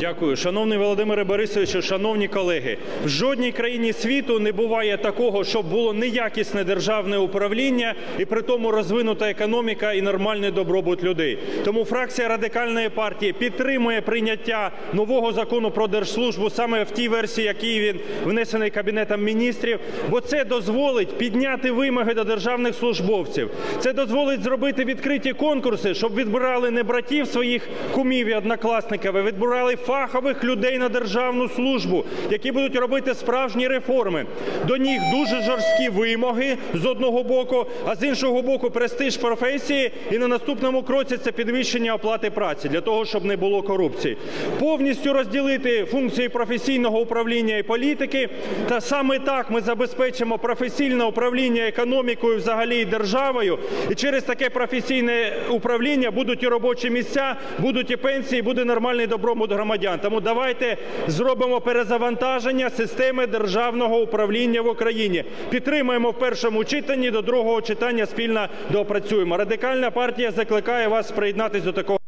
Дякую, шановний Володимире Борисовичу, шановні колеги. В жодній країні світу не буває такого, щоб було неякісне державне управління і при тому розвинута економіка і нормальний добробут людей. Тому фракція радикальної партії підтримує прийняття нового закону про держслужбу саме в тій версії, який він внесений кабінетом міністрів, бо це дозволить підняти вимоги до державних службовців. Це дозволить зробити відкриті конкурси, щоб відбирали не братів своїх кумів і однокласників, а відбирали фахових людей на державну службу, які будуть робити справжні реформи. До них дуже жорсткі вимоги з одного боку, а з іншого боку престиж професії. І на наступному кроці це підвищення оплати праці для того, щоб не було корупції. Повністю розділити функції професійного управління і політики. Та саме так ми забезпечимо професійне управління економікою, взагалі і державою. І через таке професійне управління будуть і робочі місця, будуть і пенсії, буде нормальний добробут громадян. Тому давайте зробимо перезавантаження системи державного управління в Україні. Підтримаємо в першому читанні, до другого читання спільно доопрацюємо. Радикальна партія закликає вас приєднатися до такого.